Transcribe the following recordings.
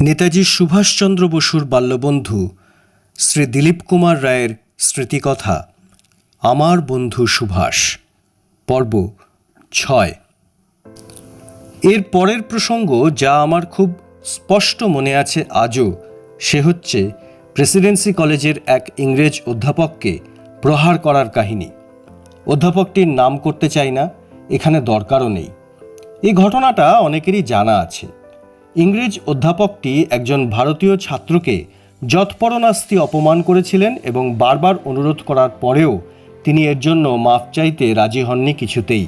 নেতাজি সুভাষচন্দ্র বসুর বাল্যবন্ধু শ্রী দিলীপ কুমার রায়ের স্মৃতিকথা, আমার বন্ধু সুভাষ, পর্ব ছয়। এর পরের প্রসঙ্গ যা আমার খুব স্পষ্ট মনে আছে আজও, সে হচ্ছে প্রেসিডেন্সি কলেজের এক ইংরেজ অধ্যাপককে প্রহার করার কাহিনী। অধ্যাপকটির নাম করতে চাই না, এখানে দরকারও নেই। এই ঘটনাটা অনেকেরই জানা আছে। ইংরেজ অধ্যাপকটি একজন ভারতীয় ছাত্রকে যৎপরনাস্তি অপমান করেছিলেন এবং বারবার অনুরোধ করার পরেও তিনি এর জন্য মাফ চাইতে রাজি হননি কিছুতেই।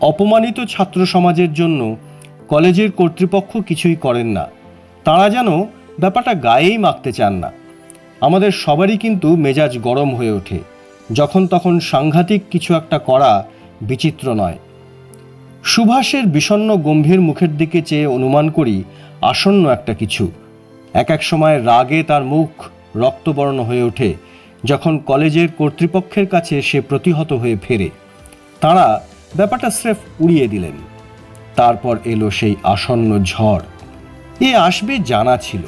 অপমানিত ছাত্র সমাজের জন্য কলেজের কর্তৃপক্ষ কিছুই করেন না। তারা যেন ব্যাপারটা গায়েই মাখতে চান না। আমাদের সবারই কিন্তু মেজাজ গরম হয়ে ওঠে। যখন তখন সাংঘাতিক কিছু একটা করা বিচিত্র নয়। সুভাষের বিষণ্ণ গম্ভীর মুখের দিকে চেয়ে অনুমান করি, আসন্ন একটা কিছু। এক এক সময় রাগে তার মুখ রক্তবর্ণ হয়ে ওঠে, যখন কলেজের কর্তৃপক্ষের কাছে সে প্রতিহত হয়ে ফেরে। তাঁরা ব্যাপারটা স্রেফ উড়িয়ে দিলেন। তারপর এলো সেই আসন্ন ঝড়। এ আসবে জানা ছিল।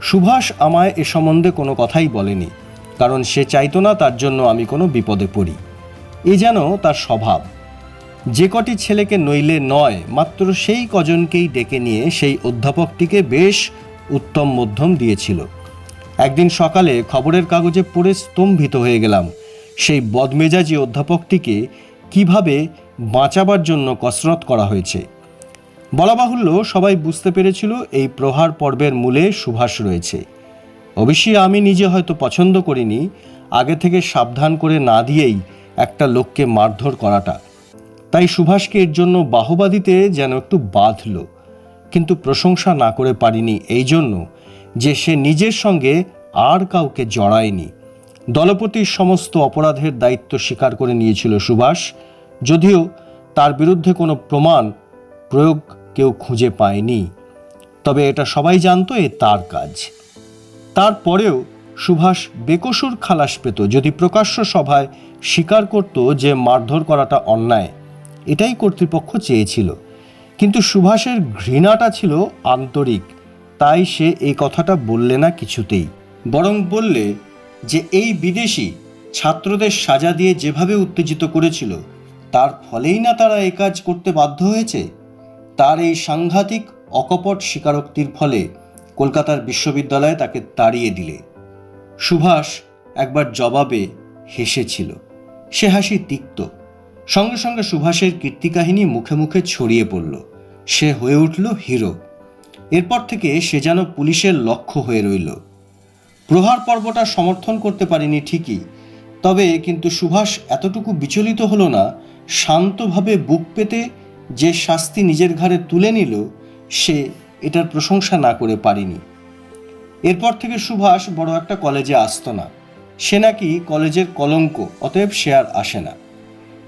সুভাষ আমায় এ সম্বন্ধে কোনো কথাই বলেনি, কারণ সে চাইতো না তার জন্য আমি কোনো বিপদে পড়ি। এ যেন তার স্বভাব। যে কটি ছেলেকে নইলে নয়, মাত্র সেই কজনকেই ডেকে নিয়ে সেই অধ্যাপকটিকে বেশ উত্তম মধ্যম দিয়েছিল। একদিন সকালে খবরের কাগজে পড়ে স্তম্ভিত হয়ে গেলাম। সেই বদমেজাজি অধ্যাপকটিকে কীভাবে বাঁচাবার জন্য কসরত করা হয়েছে? বলা বাহুল্য, সবাই বুঝতে পেরেছিল এই প্রহার পর্বের মূলে সুভাষ রয়েছে। অবশ্যই আমি নিজে হয়তো পছন্দ করিনি, আগে থেকে সাবধান করে না দিয়েই একটা লোককে মারধর করাটা। তাই সুভাষকে এর জন্য বাহবা দিতে যেন একটু বাঁধল। কিন্তু প্রশংসা না করে পারিনি এই জন্য যে সে নিজের সঙ্গে আর কাউকে জড়ায়নি। দলপতির সমস্ত অপরাধের দায়িত্ব স্বীকার করে নিয়েছিল সুভাষ, যদিও তার বিরুদ্ধে কোনো প্রমাণ, প্রয়োগ কেউ খুঁজে পায়নি। তবে এটা সবাই জানতো এ তার কাজ। তারপরেও সুভাষ বেকসুর খালাস পেত যদি প্রকাশ্য সভায় স্বীকার করত যে মারধর করাটা অন্যায়। এটাই কর্তৃপক্ষ চেয়েছিল। কিন্তু সুভাষের ঘৃণাটা ছিল আন্তরিক, তাই সে এই কথাটা বললে না কিছুতেই। বরং বললে যে এই বিদেশি ছাত্রদের সাজা দিয়ে যেভাবে উত্তেজিত করেছিল, তার ফলেই না তারা এ কাজ করতে বাধ্য হয়েছে? তার এই সাংঘাতিক অকপট স্বীকারোক্তির ফলে কলকাতার বিশ্ববিদ্যালয়ে তাকে তাড়িয়ে দিলে। সুভাষ একবার জবাবে হেসেছিল। সে হাসি তিক্ত। সঙ্গে সঙ্গে সুভাষের কীর্তিকাহিনী মুখে মুখে ছড়িয়ে পড়ল। সে হয়ে উঠল হিরো। এরপর থেকে সে যেন পুলিশের লক্ষ্য হয়ে রইল। প্রহার পর্বটা সমর্থন করতে পারিনি ঠিকই, তবে কিন্তু সুভাষ এতটুকু বিচলিত হলো না, শান্তভাবে বুক পেতে যে শাস্তি নিজের ঘাড়ে তুলে নিল, সে এটার প্রশংসা না করে পারিনি। এরপর থেকে সুভাষ বড় একটা কলেজে আসতো না। সে নাকি কলেজের কলঙ্ক, অতএব সে আর আসে না।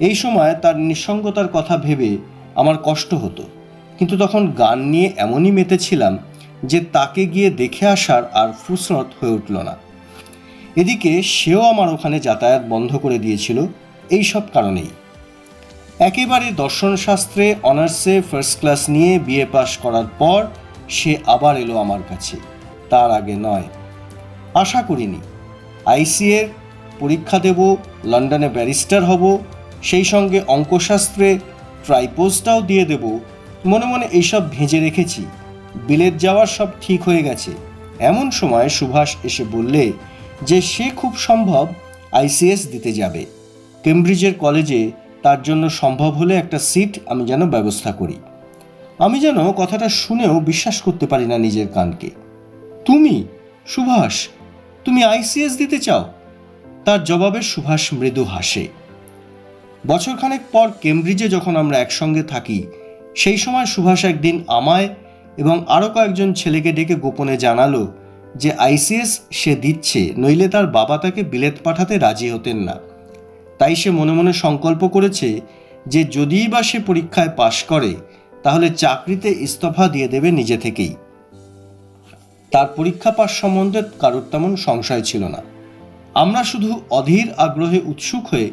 এই সময় তার নিঃসঙ্গতার কথা ভেবে আমার কষ্ট হতো। কিন্তু তখন গান নিয়ে এমনই মেতেছিলাম যে তাকে গিয়ে দেখে আসার আর ফুসরত হয়ে উঠল না। এদিকে সেও আমার ওখানে যাতায়াত বন্ধ করে দিয়েছিল, এই সব কারণেই। একেবারে দর্শনশাস্ত্রে অনার্সে ফার্স্ট ক্লাস নিয়ে বিএ পাশ করার পর সে আবার এলো আমার কাছে। তার আগে নয়। আশা করিনি। আইসিএর পরীক্ষা দেব, লন্ডনে ব্যারিস্টার হব সেই সঙ্গে অঙ্কশাস্ত্রে ট্রাইপোজটাও দিয়ে দেব। মনে মনে এইসব ভেজে রেখেছি। বিলেত যাওয়ার সব ঠিক হয়ে গেছে। এমন সময় সুভাষ এসে বললে, যে সে খুব সম্ভব আইসিএস দিতে যাবে। কেমব্রিজের কলেজে তার জন্য সম্ভব হলে একটা সিট আমি যেন ব্যবস্থা করি। আমি যেন কথাটা শুনেও বিশ্বাস করতে পারি না নিজের কানকে। তুমি, সুভাষ, তুমি আইসিএস দিতে চাও? তার জবাবে সুভাষ মৃদু হাসে। বছরখানেক পর কেমব্রিজে যখন আমরা একসঙ্গে থাকি, সেই সময় সুভাষ একদিন আমায় এবং আরও কয়েকজন ছেলেকে ডেকে গোপনে জানালো যে আইসিএস সে দিচ্ছে, নইলে তার বাবা তাকে বিলেত পাঠাতে রাজি হতেন না। তাই সে মনে মনে সংকল্প করেছে যে যদিই বা সে পরীক্ষায় পাশ করে, তাহলে চাকরিতে ইস্তফা দিয়ে দেবে নিজে থেকেই। তার পরীক্ষা পাশ সম্বন্ধে কারোর তেমন সংশয় ছিল না। আমরা শুধু অধীর আগ্রহে উৎসুক হয়ে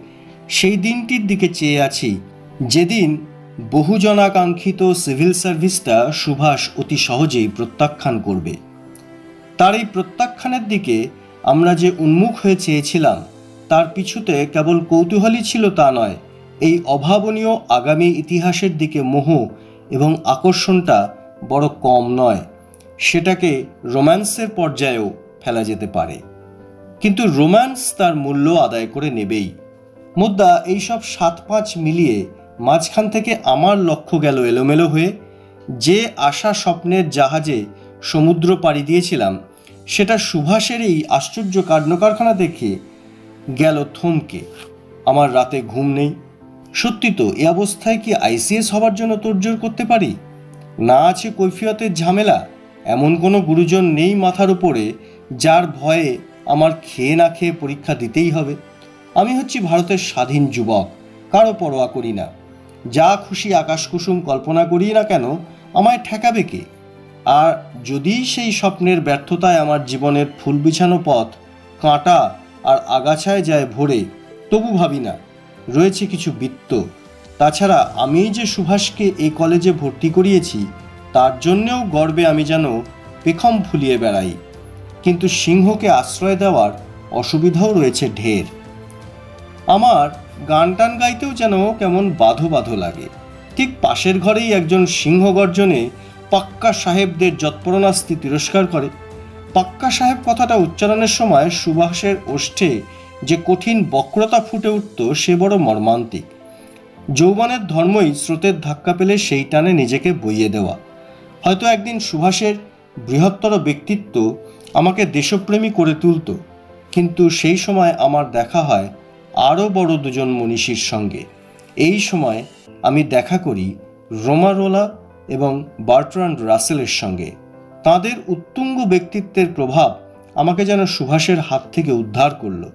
সেই দিনটির দিকে চেয়ে আছি। যেদিন বহুজনাকাঙ্ক্ষিত সিভিল সার্ভিসটা সুভাষ অতি সহজেই প্রত্যাখ্যান করবে। তার এই প্রত্যাখ্যানের দিকে আমরা যে উন্মুখ হয়ে চেয়েছিলাম, তার পিছুতে কেবল কৌতূহলী ছিল তা নয়, এই অভাবনীয় আগামী ইতিহাসের দিকে মোহ এবং আকর্ষণটা বড় কম নয়। সেটাকে রোম্যান্সের পর্যায়েও ফেলা যেতে পারে। কিন্তু রোম্যান্স তার মূল্য আদায় করে নেবেই। মুদ্রা এইসব সাত পাঁচ মিলিয়ে মাঝখান থেকে আমার লক্ষ্য গেল এলোমেলো হয়ে। যে আশা স্বপ্নের জাহাজে সমুদ্র পাড়ি দিয়েছিলাম, সেটা সুভাষের এই আশ্চর্য কার্যকারখানা দেখে গেল থমকে। আমার রাতে ঘুম নেই। সত্যি তো, এ অবস্থায় কি আইসিএস হবার জন্য তোড়জোড় করতে পারি? না আছে কৈফিয়তের ঝামেলা। এমন কোনো গুরুজন নেই মাথার উপরে, যার ভয়ে আমার খেয়ে না খেয়ে পরীক্ষা দিতেই হবে। আমি হচ্ছি ভারতের স্বাধীন যুবক, কারও পরোয়া করি না। যা খুশি আকাশ কুসুম কল্পনা করি না কেন, আমায় ঠেকাবে কে? আর যদি সেই স্বপ্নের ব্যর্থতায় আমার জীবনের ফুল বিছানো পথ, কাঁটা আর আগাছায় যায় ভরে, তবু ভাবি না, রয়েছে কিছু বৃত্ত। তাছাড়া আমি যে সুভাষকে এই কলেজে ভর্তি করিয়েছি, তার জন্যেও গর্বে আমি যেন পেখম ফুলিয়ে বেড়াই। কিন্তু সিংহকে আশ্রয় দেওয়ার অসুবিধাও রয়েছে ঢের। আমার গান টান গাইতেও যেন কেমন বাধো বাধো লাগে। ঠিক পাশের ঘরেই একজন সিংহ গর্জনে পাক্কা সাহেবদের যৎপরণাস্তি তিরস্কার করে। পাক্কা সাহেব কথাটা উচ্চারণের সময় সুভাষের ওষ্ঠে যে কঠিন বক্রতা ফুটে উঠত সে বড় মর্মান্তিক। যৌবনের ধর্মই স্রোতের ধাক্কা পেলে সেই টানে নিজেকে বইয়ে দেওয়া। হয়তো একদিন সুভাষের বৃহত্তর ব্যক্তিত্ব আমাকে দেশপ্রেমী করে তুলত, কিন্তু সেই সময় আমার দেখা হয় আরও বড় দুজন মনীষীর সঙ্গে। এই সময় আমি দেখা করি রোমারোলা এবং বার্ট্রান্ড রাসেলের সঙ্গে। তাদের উত্তুঙ্গ ব্যক্তিত্বের প্রভাব আমাকে যেন সুভাষের হাত থেকে উদ্ধার করল।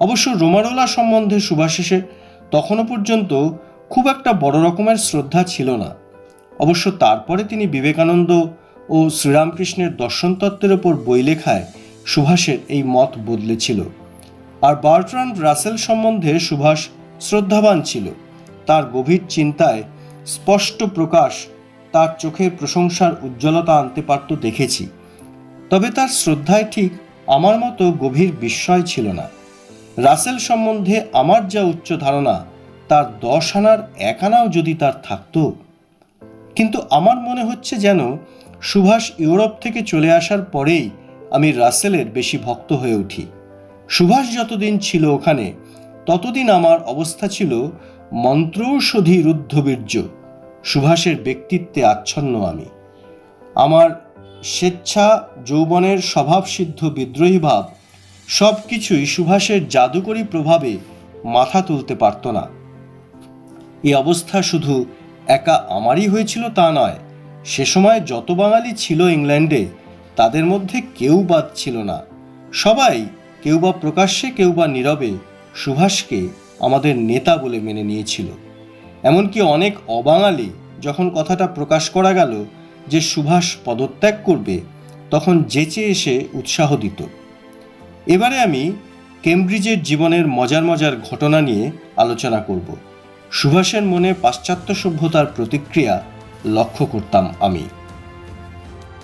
অবশ্য রোমারোলা সম্বন্ধে সুভাষের তখনও পর্যন্ত খুব একটা বড় রকমের শ্রদ্ধা ছিল না। অবশ্য তারপরে তিনি বিবেকানন্দ ও শ্রীরামকৃষ্ণের দর্শনতত্ত্বের ওপর বই লেখায় সুভাষের এই মত বদলেছিল। আর বার্ট্রান্ড রাসেল সম্বন্ধে সুভাষ শ্রদ্ধাবান ছিল। তার গভীর চিন্তায় স্পষ্ট প্রকাশ তার চোখে প্রশংসার উজ্জ্বলতা আনতে পারত দেখেছি। তবে তার শ্রদ্ধায় ঠিক আমার মতো গভীর বিস্ময় ছিল না। রাসেল সম্বন্ধে আমার যা উচ্চ ধারণা, তার দশ আনার এক আনাও যদি তার থাকতো। কিন্তু আমার মনে হচ্ছে যেন সুভাষ ইউরোপ থেকে চলে আসার পরেই আমি রাসেলের বেশি ভক্ত হয়ে উঠি। সুভাষ যতদিন ছিল ওখানে, ততদিন আমার অবস্থা ছিল মন্ত্রৌষধি রুদ্ধবীর্য। সুভাষের ব্যক্তিত্বে আচ্ছন্ন আমি। আমার স্বেচ্ছা, যৌবনের স্বভাবসিদ্ধ বিদ্রোহী ভাব সব কিছুই সুভাষের জাদুকরী প্রভাবে মাথা তুলতে পারত না। এই অবস্থা শুধু একা আমারই হয়েছিল তা নয়, সে সময় যত বাঙালি ছিল ইংল্যান্ডে, তাদের মধ্যে কেউ বাদ ছিল না। সবাই কেউ বা প্রকাশ্যে কেউ বা নীরবে সুভাষকে আমাদের নেতা বলে মেনে নিয়েছিল। এমনকি অনেক অবাঙালি যখন কথাটা প্রকাশ করা গেল যে সুভাষ পদত্যাগ করবে, তখন যেচে এসে উৎসাহ দিত। এবারে আমি কেমব্রিজের জীবনের মজার মজার ঘটনা নিয়ে আলোচনা করব। সুভাষের মনে পাশ্চাত্য সভ্যতার প্রতিক্রিয়া লক্ষ্য করতাম আমি।